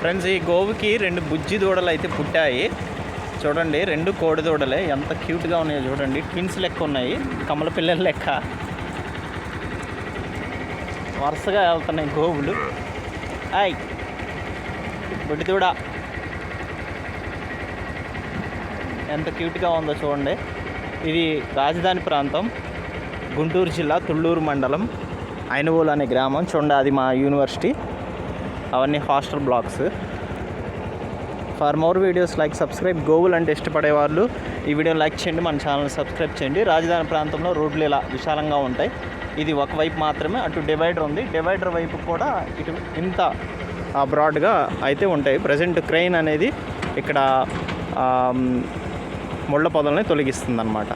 Friends ఈ గోవుకి రెండు బుజ్జి దూడలు అయితే పుట్టాయి. చూడండి రెండు కోడి దూడలే. ఎంత క్యూట్గా ఉన్నాయో చూడండి. ట్విన్స్ లెక్క ఉన్నాయి. కమల పిల్లల లెక్క. వరుసగా వెళ్తున్నాయి గోవులు. హాయ్ బుడ్డి దూడ. ఎంత క్యూట్గా ఉందో చూడండి. ఇది రాజధాని ప్రాంతం. గుంటూరు జిల్లా తుళ్ళూరు మండలం. ఐనవోలు అనే గ్రామం. చూడండి అది మా యూనివర్సిటీ. అవన్నీ hostel blocks for more videos like subscribe గోవులు అంటే ఇష్టపడే వాళ్ళు ఈ వీడియో లైక్ చేయండి మన ఛానల్ సబ్స్క్రైబ్ చేయండి. రాజధాని ప్రాంతంలో రోడ్లు ఇలా విశాలంగా ఉంటాయి. ఇది ఒకవైపు మాత్రమే అటు డివైడర్ ఉంది. డివైడర్ వైపు కూడా ఇటు ఇంత బ్రాడ్గా అయితే ఉంటాయి. ప్రజెంట్ క్రెయిన్ అనేది ఇక్కడ ముళ్ళ పొదల్ని తొలగిస్తుంది అనమాట